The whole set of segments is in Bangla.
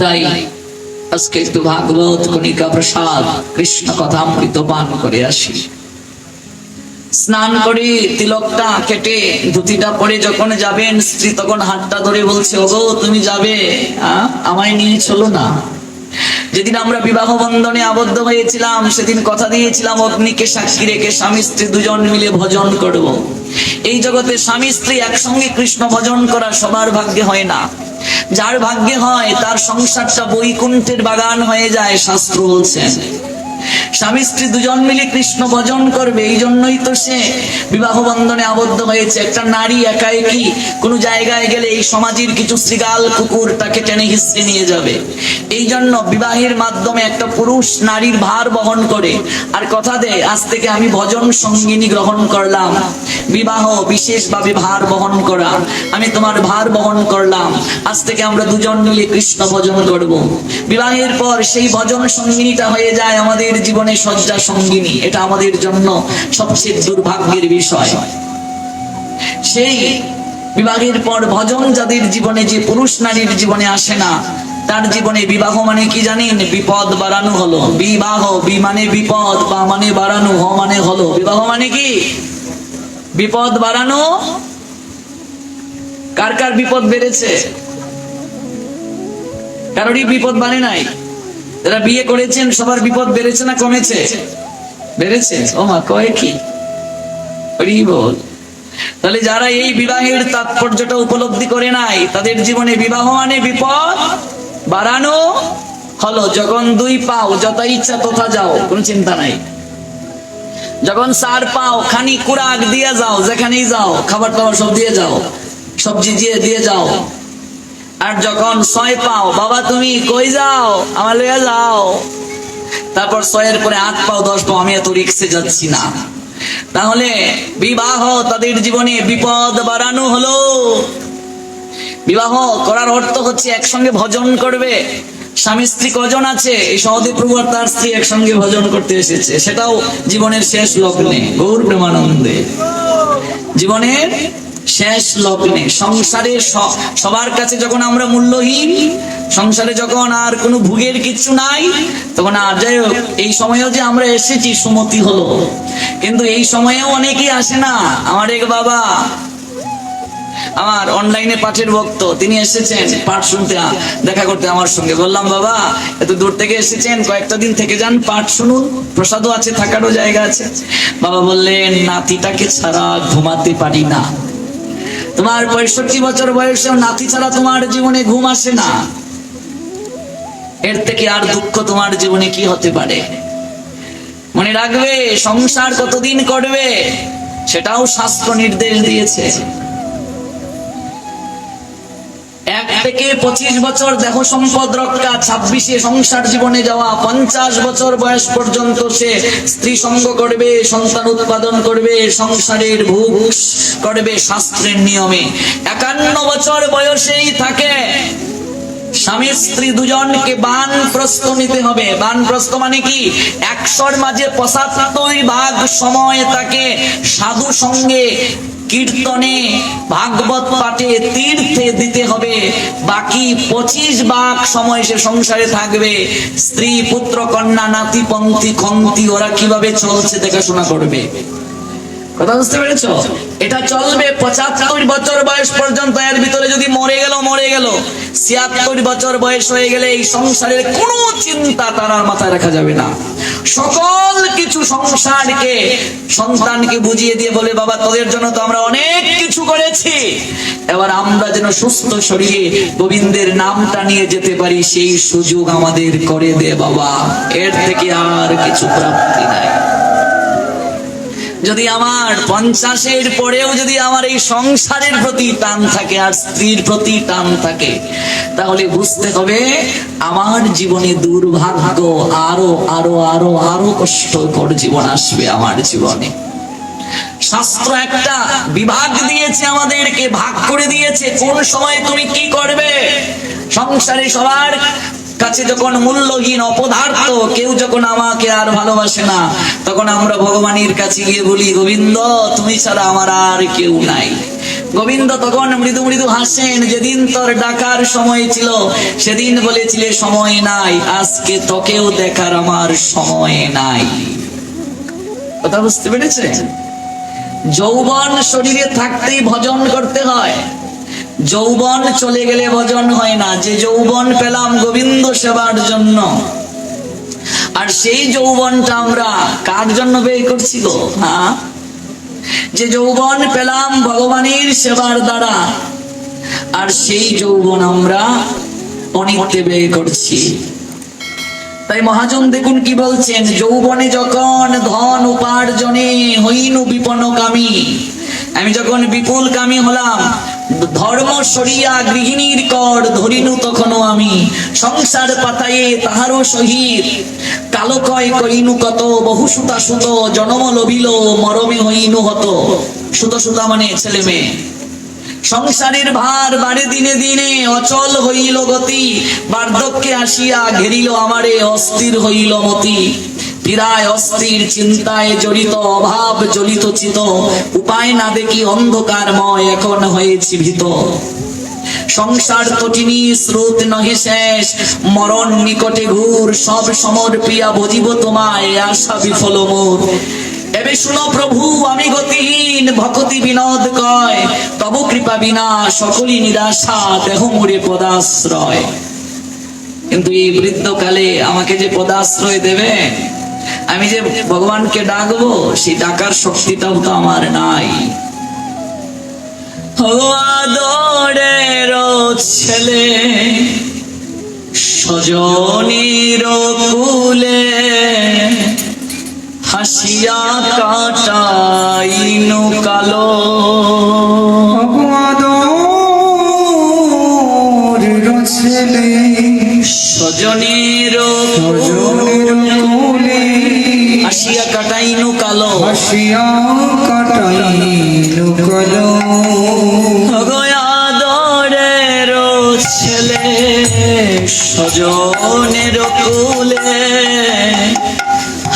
তাই আজকে একটু ভাগবত কণিকা প্রসাদ, কৃষ্ণ কথা অমৃত পান করে আসি স্নান করে তিলকটা কেটে ধুতিটা পরে যখন যাবেন, স্ত্রী তখন হাতটা ধরে বলছে, ওগো, তুমি যাবে? আমায় নিয়ে চলো না যেদিন আমরা বিবাহ বন্ধনে আবদ্ধ হয়েছিলাম, সেদিন কথা দিয়েছিলাম, অগ্নিকে সাক্ষী রেখে স্বামী স্ত্রী দুজন মিলে ভজন করব। এই জগতে স্বামী স্ত্রী একসঙ্গে কৃষ্ণ ভজন করা সবার ভাগ্যে হয় না যার ভাগ্যে হয়, তার সংসারটা বৈকুণ্ঠের বাগান হয়ে যায়, শাস্ত্র বলছেন স্বামী স্ত্রী দুজন মিলে কৃষ্ণ ভজন করবে এই জন্যই তো সে বিবাহ বন্ধনে আবদ্ধ হয়েছে। একটা নারী একা একই কোন জায়গায় গেলে এই সমাজের কিছু শ্রীগাল কুকুর তাকে টেনে হিসড়ে নিয়ে যাবে? এই জন্য বিবাহের মাধ্যমে একটা পুরুষ নারীর ভার বহন করে। আর কথা দেয় আজ থেকে আমি ভজন সঙ্গিনী গ্রহণ করলাম। বিবাহ বিশেষভাবে ভার বহন করা। আমি তোমার ভার বহন করলাম। আজ থেকে আমরা দুজন মিলে কৃষ্ণ ভজন করব। বিবাহের পর সেই ভজন সঙ্গিনীটা হয়ে যায় আমাদের জীবনে শয্যা সঙ্গিনী, এটা আমাদের জন্য সবচেয়ে দুর্ভাগ্যের বিষয়। সেই বিবাহের পর ভজন যাদের জীবনে যে পুরুষ নারীর জীবনে আসে না, তার জীবনে বিবাহ মানে কি জানেন? বিপদ বাড়ানো হলো। বিবাহ, বি মানে বিপদ, বা মানে বাড়ানো, হ মানে হলো। বিবাহ মানে কি? বিপদ বাড়ানো। কার কার বিপদ বেড়েছে? কারোরই বিপদ বাড়ে নাই? যারা বিয়ে করেছেন, সবার বিপদ বেড়েছে না কমেছে? বেড়েছে? ও মা, কয় কি? তাহলে যারা এই বিবাহের তাৎপর্যটা উপলব্ধি করে নাই, তাদের জীবনে বিবাহ মানে বিপদ? বাড়ানো? হলো, যখন দুই পাও যত ইচ্ছা তথা যাও, কোনো চিন্তা নাই। যখন সার পাও খানি কুরাক দিয়ে যাও, যেখানেই যাও খাবার টাবার সব দিয়ে যাও, সবজি দিয়ে দিয়ে যাও আর যখন ছয় পাও, বাবা, তুমি কই যাও? আমার লইয়া যাও। তারপর ছয়ের পরে আট পাও, দশ পাও, আমি এত রিক্সে যাচ্ছি না। তাহলে বিবাহ তাদের জীবনে বিপদ বাড়ানো হলো। বিবাহ করার অর্থ হচ্ছে একসঙ্গে ভজন করবে। স্বামী, স্ত্রী কজন আছে? এই সহদেব প্রভু আর তার স্ত্রী একসঙ্গে ভজন করতে এসেছে। সেটাও জীবনের শেষ লগ্নে গৌর প্রেমানন্দে। জীবনের শেষ লগ্নে, সংসারে সবার কাছে যখন আমরা মূল্যহীন, সংসারে যখন আর কোনো ভুগের কিছু নাই, তখন আর যাই হোক, এই সময়েও যে আমরা এসেছি, সুমতি হলো। কিন্তু এই সময়েও অনেকেই আসে না। আমার এক বাবা, আমার অনলাইনে পাঠের ভক্ত, তিনি এসেছেন পাঠ শুনতে দেখা করতে আমার সঙ্গে। বললাম, বাবা, এত দূর থেকে এসেছেন, কয়েকটা দিন থেকে যান, পাঠ শুনুন, প্রসাদও আছে, থাকারও জায়গা আছে। বাবা বললেন, নাতিটাকে ছাড়া ঘুমাতে পারি না। তোমার পঁয়ষট্টি বছর বয়সে নাতি ছাড়া তোমার জীবনে ঘুম আসে না। এর থেকে আর দুঃখ তোমার জীবনে কি হতে পারে? মনে রাখবে, সংসার কতদিন করবে সেটাও শাস্ত্র নির্দেশ দিয়েছে। থেকে পঁচিশ বছর দেহ সম্পদ রক্ষা, ছাব্বিশে সংসার জীবনে যাওয়া, পঞ্চাশ বছর বয়স পর্যন্ত সে স্ত্রী সঙ্গ করবে, সন্তান উৎপাদন করবে, সংসারের ভোগ করবে শাস্ত্রের নিয়মে। একান্ন বছর বয়সেই থাকে। স্বামী স্ত্রী দুজনকে বান প্রস্ত নিতে হবে। বান প্রস্ত মানে কি? একশোর মাঝে পঁচাত্তর ভাগ সময় তাকে সাধু সঙ্গে কীর্তনে ভাগবত পাঠে তীর্থে দিতে হবে। বাকি পঁচিশ ভাগ সময় সে সংসারে থাকবে। স্ত্রী, পুত্র, কন্যা, নাতি, পন্থী, খন্তি, ওরা কীভাবে চলছে দেখাশোনা করবে? কথা বুঝতে পেরেছ? এটা চলবে পঁচাত্তর বছর বয়স পর্যন্ত। এর ভিতরে যদি মরে গেল মরে গেল। ছিয়াত্তর বছর বয়স হয়ে গেলে এই সংসারের কোনো চিন্তা তার মাথায় রাখা যাবে না। সকল সংসারকে, সন্তানকে বুঝিয়ে দিয়ে বলে, বাবা, তোদের জন্য তো আমরা অনেক কিছু করেছি। এবার আমরা যেন সুস্থ শরীরে গোবিন্দের নামটা নিয়ে যেতে পারি, সেই সুযোগ আমাদের করে দে বাবা। এর থেকে আর কিছু প্রাপ্তি নাই। যদি আমার পঞ্চাশের পরেও যদি আমার এই সংসারের প্রতি টান থাকে আর স্ত্রীর প্রতি টান থাকে, তাহলে বুঝতে হবে আমার জীবনে দুর্ভাগ্য আরও আরও আরও আরও কষ্টকর জীবন আসবে আমার জীবনে। শাস্ত্র একটা বিভাগ দিয়েছে আমাদেরকে, ভাগ করে দিয়েছে। কোন সময় তুমি কি করবে? সংসারে সবার কাছে যখন মূল্যহীন অপদার্থ, কেউ যখন আমাকে আর ভালোবাসে না, তখন আমরা ভগবানের কাছে গিয়ে বলি, গোবিন্দ, তুমি ছাড়া আমার আর কেউ নাই। গোবিন্দ তখন মৃদু মৃদু হাসেন, যেদিন তোর ডাকার সময় ছিল, সেদিন বলেছিলে সময় নাই, আজকে তোকেও দেখার আমার সময় নাই। কথা বুঝতে পেরেছে যৌবন শরীরে থাকতেই ভজন করতে হয়। যৌবন চলে গেলে ভজন হয় না। যে যৌবন পেলাম গোবিন্দ সেবার জন্য। আর সেই যৌবনটা আমরা কার জন্য ব্যয় করছি গো? হ্যাঁ? যে যৌবন পেলাম ভগবানের সেবার দ্বারা, আর সেই যৌবন আমরা অনিত্যে ব্যয় করছি। তাই মহাজন দেখুন কি বলছেন, যৌবনে যখন ধন উপার্জনে হইনু বিপনকামী আমি যখন বিপুল কামী হলাম ধর্ম সরিয়া গৃহিণীর কর ধরিনু তখনও আমি। সংসার পাতায়ে তাহারও সহিত। কালকয় কইনু কত বহু সুতা সুত জনম লভিল, মরমে হইনু হত। সুত সুতা মানে ছেলে মেয়ে। সংসারের ভার বাড়ে দিনে দিনে অচল হইল গতি, বার্ধক্যে আসিয়া ঘেরিল আমারে, অস্থির হইল মতি। পীড়ায়, অস্থির চিন্তায় জড়িত, অভাব জলিত চিত, উপায় না দেখি অন্ধকারময় এখন হয়েছি ভীত সংসার তটিনী স্রোত নহে শেষ, মরণ নিকটে ঘুর, সব সমর্পিয়া ভজিব তোমায় আশা বিফল মোর। এবে শুনো প্রভু, আমি গতিহীন, ভকতি বিনোদ কয়, তব কৃপা বিনা সকলই নিরাশা, দেহ মুড়ে পদাশ্রয়। কিন্তু এই বৃদ্ধকালে আমাকে যে পদাশ্রয় দেবে আমি যে ভগবানকে ডাকবো সেই ডাকার শক্তিটাও তো আমার নাই। ছেলে সজনীর কুলে হাসিয়া কাটাইনু কালো। ছেলে সজনীর ভগয়াদরের ছেলে সজনের কুলে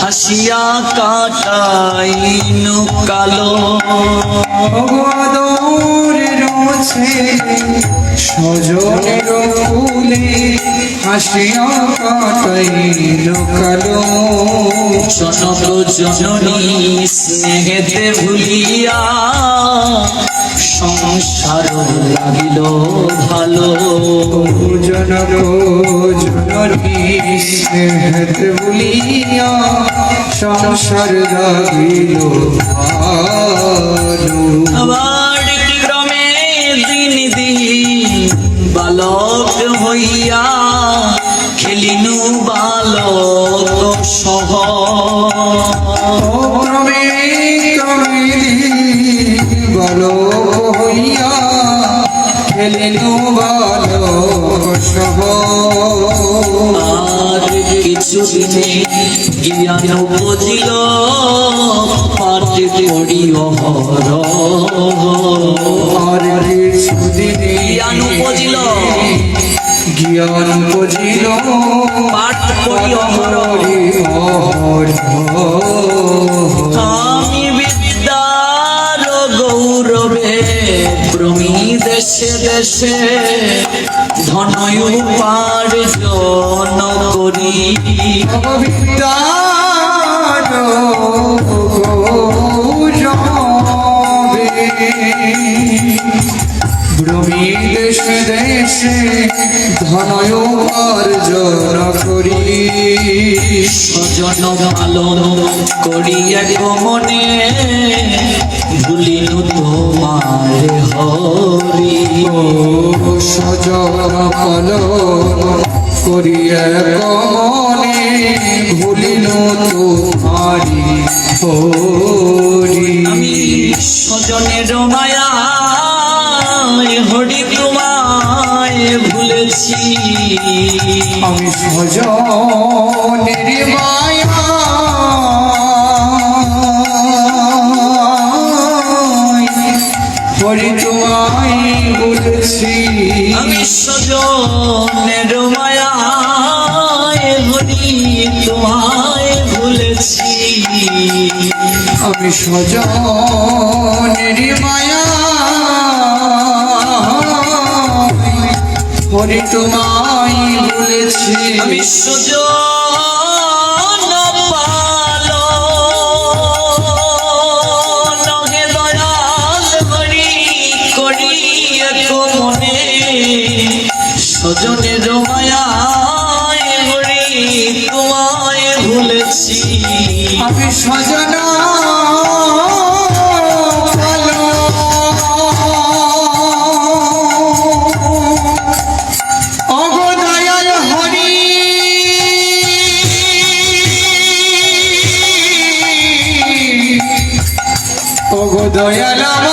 হাসিয়া কাটাইনু কালো ভগবাদরের ছেলে সজনের কোলে হাসিয়া কাটাইল কলো জনক জননী স্নেহেতে ভুলিয়া সংসার লাগিল ভালো। জনক জননী স্নেহত বলিয়া সংসার লাগিল ভালো। আবার ক্রমে দিন দিন বালক হইয়া খেলিনু বালক সহ। ক্রমে ক্রমে বলো হইয়া খেলেনু বলো সব দিনে জ্ঞান বুঝিল পাঠে পড়িও হর। আর কিছুদিনে জ্ঞান বুঝিল জ্ঞান বুঝিল পাঠ পড়ি অহর আমি বিদ্যার গৌরবে ভ্রমি দেশে দেশে ধনয় উপার্জন করি ভ্রমি দেশে দেশে ধনয় অর্জন করি স্বজন পালন করি এক মনে ভুলিনু তোমার হরি সজন পালন করিয়া কমনে ভুলিল তোমারি হরি আমি স্বজনের মায়া হরি তোমায় ভুলেছি। আমি সজনের মায়া হরি তোমায় বলেছি। আমি স্বজনের মায়ায় হরি তোমায় বলেছি আমি স্বজনের মায়া হরি তোমায় বলেছি। আমি স্বজন সজনের মায়ায় হরি তোমায় ভুলেছি। আমি হরি। অগদয়াল